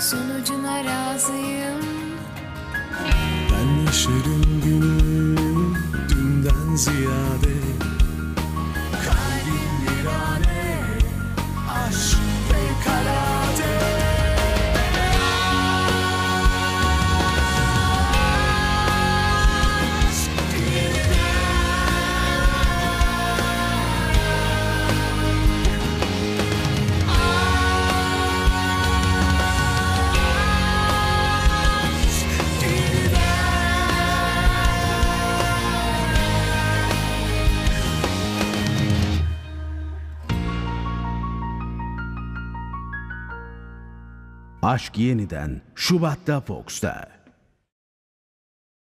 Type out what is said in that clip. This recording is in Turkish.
Sonucuna razıyım. Ben yaşarım günü dünden ziyade Aşk yeniden Şubat'ta Fox'ta.